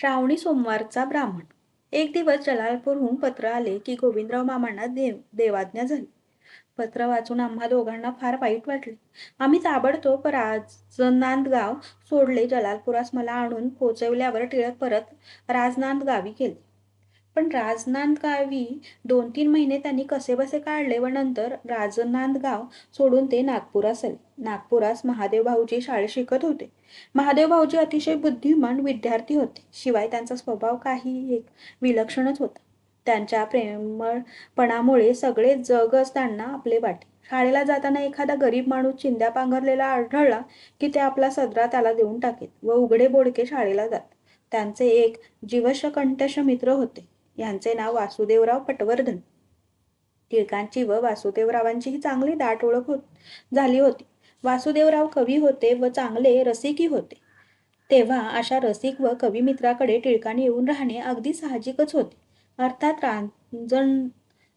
श्रावणी सोमवारचा ब्राह्मण. एक दिवस जलालपूरहून पत्र आले की गोविंदराव मामांना देव देवाज्ञा झाली. पत्र वाचून आम्हा दोघांना फार वाईट वाटले. आम्ही ताबडतोब राजनांदगाव सोडले जलालपुरास मला आणून पोचवल्यावर टिळक परत राजनांदगावी गेले. पण राजनांदगावी दोन तीन महिने त्यांनी कसेबसे काढले व नंतर राजनांदगाव सोडून ते नागपुरास आले. नागपुरास महादेव भाऊजी शाळेत शिकत होते. महादेव भाऊजी अतिशय बुद्धिमान विद्यार्थी होते. शिवाय त्यांचा स्वभाव काही एक विलक्षणच होता. त्यांच्या प्रेमळपणामुळे सगळे जगच त्यांना आपले वाटे. शाळेला जाताना एखादा गरीब माणूस चिंध्या पांघरलेला आढळला की ते आपला सदरा त्याला देऊन टाकेत व उघडे बोडके शाळेला जात त्यांचे एक जीवशकंठश मित्र होते. यांचे नाव वासुदेवराव पटवर्धन. टिळकांची व वासुदेवरावांचीही चांगली दाट ओळख होत झाली होती. वासुदेवराव कवी होते व चांगले रसिकी होते. तेव्हा अशा रसिक व कवी मित्राकडे टिळकाने येऊन राहणे अगदी साहजिकच होते. अर्थात रांजण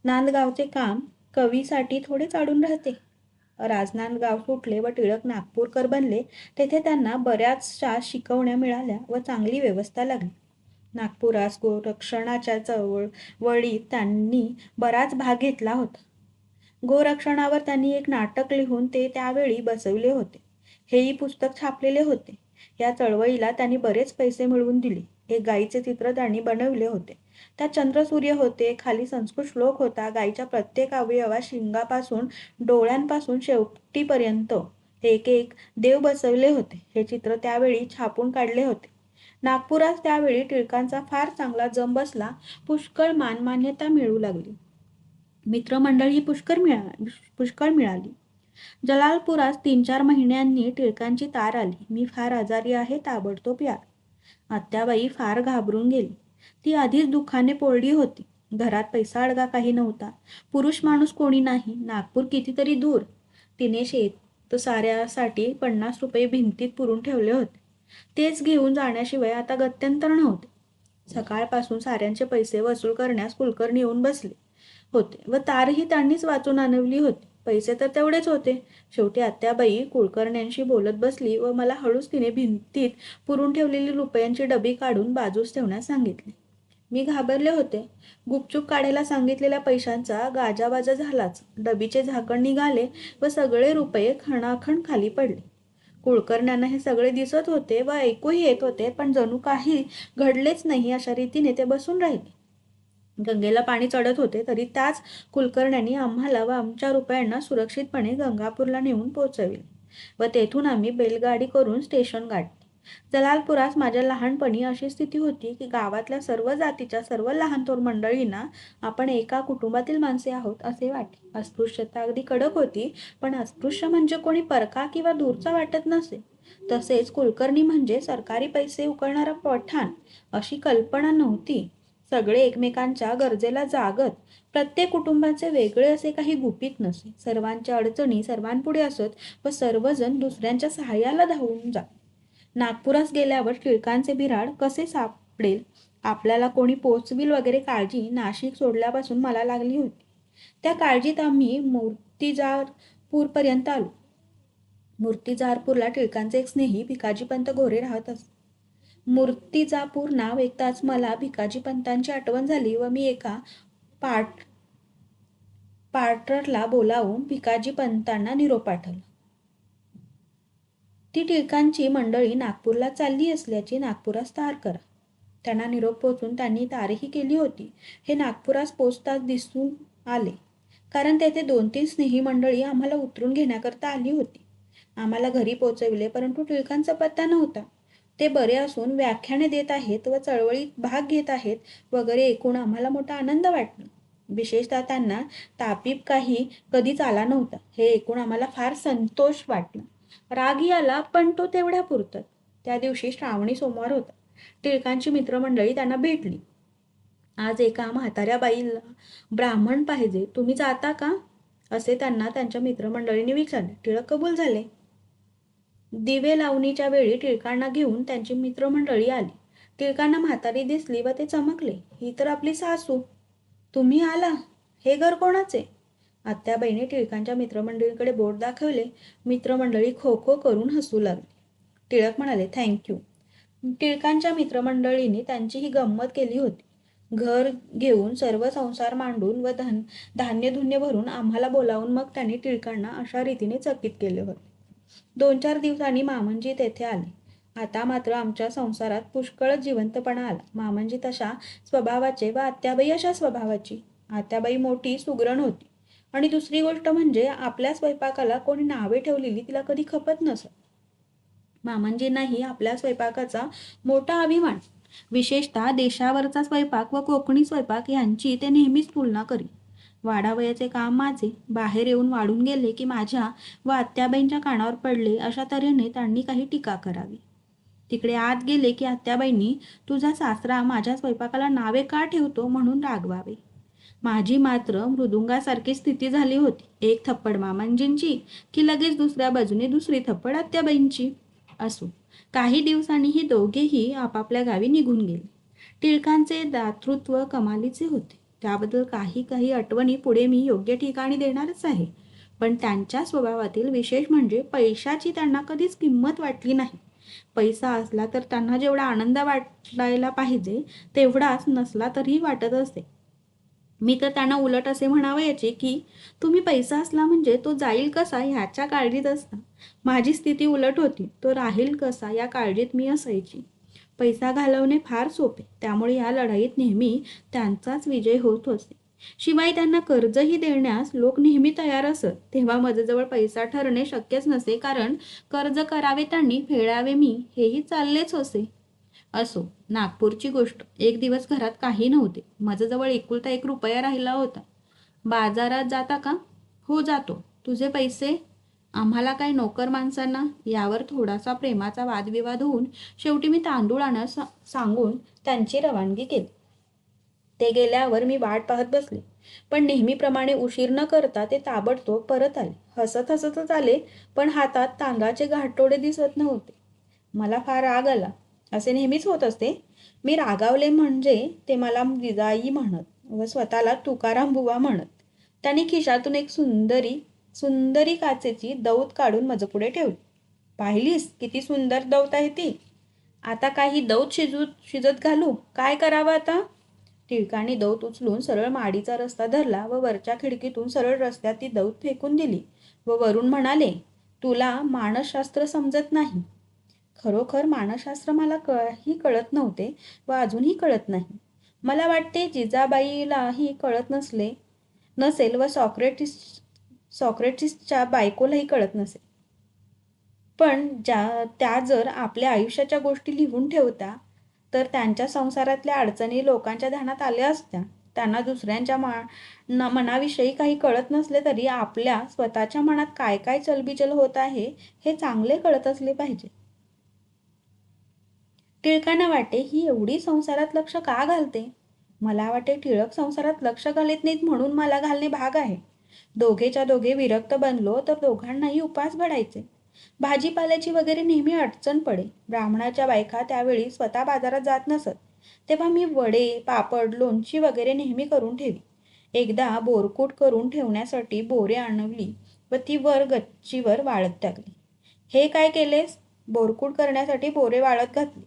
नांदगावचे काम कवीसाठी थोडे चाडून राहते. राजनांदगाव फुटले व टिळक नागपूरकर बनले तेथे त्यांना बऱ्याचशा शिकवण्या मिळाल्या व चांगली व्यवस्था लागली. नागपुरास गोरक्षणाच्या चळवळीत त्यांनी बराच भाग घेतला होता. गोरक्षणावर त्यांनी एक नाटक लिहून ते त्यावेळी बसवले होते. हेही पुस्तक छापलेले होते. या चळवळीला त्यांनी बरेच पैसे मिळवून दिले. एक गायीचे चित्र त्यांनी बनवले होते. त्यात चंद्रसूर्य होते खाली संस्कृत श्लोक होता गायीच्या प्रत्येक अवयवा शिंगापासून डोळ्यांपासून शेवटीपर्यंत एक एक देव बसवले होते. हे चित्र त्यावेळी छापून काढले होते. नागपुरात त्यावेळी टिळकांचा फार चांगला जम बसला पुष्कळ मानमान्यता मिळू लागली. मित्रमंडळी पुष्कळ मिळा पुष्कळ मिळाली. जलालपुरात तीन चार महिन्यांनी टिळकांची तार आली. मी फार आजारी आहे ताबडतोब या. आत्याबाई फार घाबरून गेली. ती आधीच दुःखाने पोळली होती. घरात पैसा अडगा काही नव्हता. पुरुष माणूस कोणी नाही. नागपूर कितीतरी दूर. तिने शेत साऱ्यासाठी पन्नास रुपये भिंतीत पुरून ठेवले होते. तेच घेऊन जाण्याशिवाय आता गत्यंतर नव्हते. सकाळपासून साऱ्यांचे पैसे वसूल करण्यास कुलकर्णी येऊन बसले होते व तारही त्यांनीच वाचून आणवली होती. पैसे तर तेवढेच होते. शेवटी आत्याबाई कुलकर्ण्यांशी बोलत बसली व मला हळूच तिने भिंतीत पुरून ठेवलेली रुपयांची डबी काढून बाजूस ठेवण्यास सांगितली. मी घाबरले होते. गुपचूप काढायला सांगितलेल्या पैशांचा गाजाबाजा झालाच. डबीचे झाकण निघाले व सगळे रुपये खणाखण खाली पडले. कुळकर्ण्यांना हे सगळे दिसत होते व ऐकूही येत होते पण जणू काही घडलेच नाही अशा रीतीने ते बसून राहिले. गंगेला पाणी चढत होते तरी त्याच कुलकर्ण्यांनी आम्हाला व आमच्या रुपयांना सुरक्षितपणे गंगापूरला नेऊन पोहोचविले. व तेथून आम्ही बैलगाडी करून स्टेशन गाठले. जलालपुरात माझ्या लहानपणी अशी स्थिती होती की गावातल्या सर्व जातीच्या सर्व लहान थोर मंडळींना आपण एका कुटुंबातील माणसे आहोत असे वाटे अस्पृश्यता अगदी कडक होती पण अस्पृश्य म्हणजे कोणी परका किंवा दूरचा वाटत नसे. तसेच कुलकर्णी म्हणजे सरकारी पैसे उकळणारा पठाण अशी कल्पना नव्हती. सगळे एकमेकांच्या गरजेला जागत प्रत्येक कुटुंबाचे वेगळे असे काही गुपित नसे. सर्वांच्या अडचणी सर्वांपुढे असत व सर्वजण दुसऱ्यांच्या सहाय्याला धावून जात. नागपुरास गेल्यावर टिळकांचे बिराड कसे सापडेल? आपल्याला कोणी पोचविल वगैरे काळजी नाशिक सोडल्यापासून मला लागली होती. त्या काळजीत आम्ही मूर्तिजारपूरपर्यंत आलो. मूर्तिजारपूरला टिळकांचे एक स्नेही भिकाजीपंत गोरे राहत असत मूर्तिजापूर नाव ऐकताच मला भिकाजीपंतांची आठवण झाली व मी एका पार्ट पार्टरला बोलावून भिकाजीपंतांना निरोप पाठवला. ती टिळकांची मंडळी नागपूरला चालली असल्याची नागपुरास तार करा. त्यांना निरोप पोचून त्यांनी तारही केली होती. हे नागपुरास पोचताच दिसून आले. कारण तेथे दोन तीन स्नेही मंडळी आम्हाला उतरून घेण्याकरता आली होती. आम्हाला घरी पोचविले परंतु टिळकांचा पत्ता नव्हता. ते बरे असून व्याख्याने देत आहेत व चळवळीत भाग घेत आहेत वगैरे ऐकून आम्हाला मोठा आनंद वाटला. विशेषतः त्यांना तापीप काही कधीच आला नव्हता. हे ऐकून आम्हाला फार संतोष वाटला. रागी आला पण तो तेवढ्या पुरतात त्या दिवशी श्रावणी सोमवार होता. टिळकांची मित्रमंडळी त्यांना भेटली. आज एका म्हाताऱ्या बाईला ब्राह्मण पाहिजे. तुम्ही जाता का? असे त्यांना त्यांच्या मित्रमंडळीने विचारले. टिळक कबूल झाले. दिवे लावणीच्या वेळी टिळकांना घेऊन त्यांची मित्रमंडळी आली. टिळकांना म्हातारी दिसली व ते चमकले. ही तर आपली सासू. तुम्ही आला. हे घर कोणाचे? आत्याबाईने टिळकांच्या मित्रमंडळीकडे बोट दाखवले. मित्रमंडळी खो खो करून हसू लागली. टिळक म्हणाले थँक्यू टिळकांच्या मित्रमंडळींनी त्यांची ही गंमत केली होती. घर घेऊन सर्व संसार मांडून व धन धान्य धुन्य भरून आम्हाला बोलावून मग त्यांनी टिळकांना अशा रीतीने चकित केले होते. दोन चार दिवसांनी मामनजी तेथे आले. आता मात्र आमच्या संसारात पुष्कळच जिवंतपणा आला. मामनजी तशा स्वभावाचे व आत्याबाई अशा स्वभावाची. आत्याबाई मोठी सुगरण होती. आणि दुसरी गोष्ट म्हणजे आपल्या स्वयंपाकाला कोणी नावे ठेवलेली तिला कधी खपत नसत. मामांजींनाही आपल्या स्वयंपाकाचा मोठा अभिमान. विशेषतः देशावरचा स्वयंपाक व कोकणी स्वयंपाक यांची ते नेहमीच तुलना करी. वाडावयाचे काम माझे. बाहेर येऊन वाढून गेले की माझ्या व आत्याबाईंच्या कानावर पडले अशा तऱ्हेने त्यांनी काही टीका करावी. तिकडे आत गेले की आत्याबाईंनी तुझा सासरा माझ्या स्वयंपाकाला नावे का ठेवतो? म्हणून रागवावे. माझी मात्र मृदुंगासारखी स्थिती झाली होती. एक थप्पड मामांजींची की लगेच दुसऱ्या बाजूने दुसरी थप्पड आत्याबाईंची असो. काही दिवसांनी ही दोघेही आपापल्या गावी निघून गेले. टिळकांचे दातृत्व कमालीचे होते. त्याबद्दल काही काही आठवणी पुढे मी योग्य ठिकाणी देणारच आहे. पण त्यांच्या स्वभावातील विशेष म्हणजे पैशाची त्यांना कधीच किंमत वाटली नाही. पैसा असला तर त्यांना जेवढा आनंद वाटायला पाहिजे तेवढाच नसला तरीही वाटत असे. मी तर त्यांना उलट असे म्हणावयाचे की तुम्ही पैसा असला म्हणजे तो जाईल कसा ह्याच्या काळजीत असता. माझी स्थिती उलट होती तो राहील कसा या काळजीत मी असायची. पैसा घालवणे फार सोपे त्यामुळे या लढाईत नेहमी त्यांचाच विजय होत असे. शिवाय त्यांना कर्जही देण्यास लोक नेहमी तयार असत तेव्हा माझ्याजवळ पैसा ठरणे शक्यच नसे कारण कर्ज करावे त्यांनी फेडावे मी हेही चाललेच असे. असो नागपूरची गोष्ट एक दिवस घरात काही नव्हते. माझ्याजवळ एकुलता एक रुपया राहिला होता. बाजारात जाता का? हो जातो. तुझे पैसे? आम्हाला काय नोकर माणसांना? यावर थोडासा प्रेमाचा वादविवाद होऊन शेवटी मी तांदूळ आणण्यास सांगून त्यांची रवानगी केली. ते गेल्यावर मी वाट पाहत बसले. पण नेहमीप्रमाणे उशीर न करता ते ताबडतोब परत आले. हसत हसतच आले पण हातात तांदळाचे घाटोडे दिसत नव्हते. मला फार राग आला. असे नेहमीच होत असते. मी रागावले म्हणजे ते मला जिजाई म्हणत व स्वतःला तुकाराम बुवा म्हणत. त्याने खिशातून एक सुंदरी सुंदरी काचेची दौत काढून माझ्यापुढे ठेवली. पाहिलीस किती सुंदर दौत आहे ती. आता काही दौत शिजूत शिजत घालू. काय करावं आता? टिळकाने दौत उचलून सरळ माडीचा रस्ता धरला व वरच्या खिडकीतून सरळ रस्त्यात ती दौत फेकून दिली व वरून म्हणाले तुला मानसशास्त्र समजत नाही. खरोखर मानसशास्त्र मला काही कळत नव्हते व अजूनही कळत नाही. मला वाटते जिजाबाईलाही कळत नसले नसेल व सॉक्रेटिस सॉक्रेटिसच्या बायकोलाही कळत नसेल. पण ज्या त्या जर आपल्या आयुष्याच्या गोष्टी लिहून ठेवता तर त्यांच्या संसारातल्या अडचणी लोकांच्या ध्यानात आल्या असत्या. त्यांना दुसऱ्यांच्या मा न मनाविषयी काही कळत नसले तरी आपल्या स्वतःच्या मनात काय काय चलबिचल होत आहे हे चांगले कळत असले पाहिजे. टिळकांना वाटे ही एवढी संसारात लक्ष का घालते? मला वाटे टिळक संसारात लक्ष घालत नाहीत म्हणून मला घालणे भाग आहे. दोघेच्या दोघे विरक्त बनलो तर दोघांनाही उपास घडायचे. भाजीपाल्याची वगैरे नेहमी अडचण पडे. ब्राह्मणाच्या बायका त्यावेळी स्वतः बाजारात जात नसत. तेव्हा मी वडे पापड लोणची वगैरे नेहमी करून ठेवी. एकदा बोरकूट करून ठेवण्यासाठी बोरे आणवली व ती वर गच्चीवर वाळत टाकली. हे काय केलेस? बोरकूट करण्यासाठी बोरे वाळत घातली.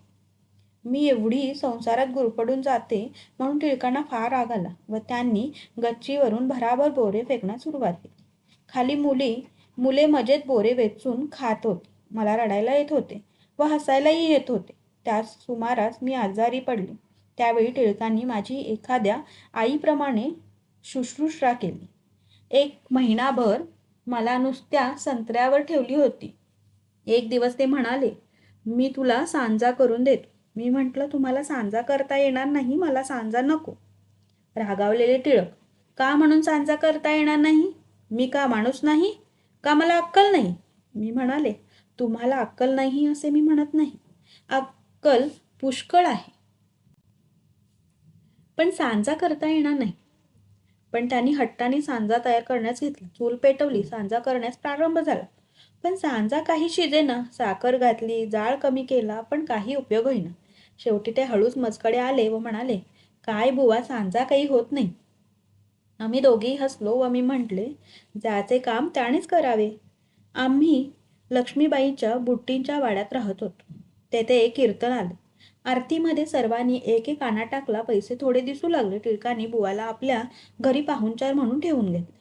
मी एवढी संसारात गुरफडून जाते म्हणून टिळकांना फार राग आला व त्यांनी गच्चीवरून भराभर बोरे फेकण्यास सुरुवात केली. खाली मुली मुले मजेत बोरे वेचून खात होती. मला रडायला येत होते व हसायलाही येत होते. त्याच सुमारास मी आजारी पडले. त्यावेळी टिळकांनी माझी एखाद्या आईप्रमाणे शुश्रूषा केली. एक महिनाभर मला नुसत्या संत्र्यावर ठेवली होती. एक दिवस ते म्हणाले मी तुला सांजा करून देतो. मी म्हटलं तुम्हाला सांजा करता येणार नाही मला सांजा नको. रागावलेले टिळक का म्हणून सांजा करता येणार नाही? मी का माणूस नाही? का मला अक्कल नाही? मी म्हणाले तुम्हाला अक्कल नाही असे मी म्हणत नाही. अक्कल पुष्कळ आहे. पण सांजा करता येणार नाही. पण त्यांनी हट्टाने सांजा तयार करण्यास घेतला चूल पेटवली सांजा करण्यास प्रारंभ झाला. पण सांजा काही शिजेना साखर घातली जाळ कमी केला पण काही उपयोग होईना. शेवटी ते हळूच मजकडे आले व म्हणाले काय बुवा सांजा काही होत नाही. आम्ही दोघेही हसलो व मी म्हटले ज्याचे काम त्यानेच करावे. आम्ही लक्ष्मीबाईच्या बुट्टींच्या वाड्यात राहत होतो. तेथे एक कीर्तन आले. आरतीमध्ये सर्वांनी एक एक आणा टाकला पैसे थोडे दिसू लागले टिळकांनी बुवाला आपल्या घरी पाहुणचार म्हणून ठेवून घेतले.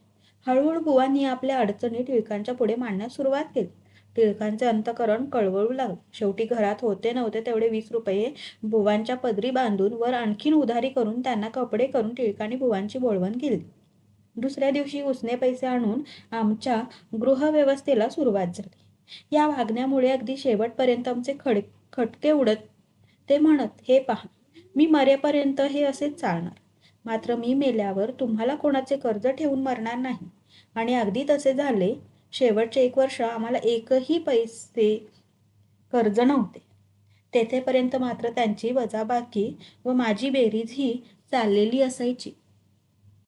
हळूहळू बुवांनी आपल्या अडचणी टिळकांच्या पुढे मांडण्यास सुरुवात केली. टिळकांचे अंतकरण कळवळू लागले. शेवटी घरात होते नव्हते तेवढे वीस रुपये भुवांच्या पदरी बांधून वर आणखीन उधारी करून त्यांना कपडे करून टिळकांनी भुवांची बोळवण केली. दुसऱ्या दिवशी उसने पैसे आणून आमच्या गृहव्यवस्थेला सुरुवात झाली. या वागण्यामुळे अगदी शेवटपर्यंत आमचे खड खटके उडत ते म्हणत हे पहा मी मरेपर्यंत हे असेच चालणार. मात्र मी मेल्यावर तुम्हाला कोणाचे कर्ज ठेवून मरणार नाही. आणि अगदी तसे झाले शेवटचे एक वर्ष आम्हाला एकही पैसे कर्ज नव्हते. तेथेपर्यंत मात्र त्यांची वजाबाकी व माझी बेरीज ही चाललेली असायची.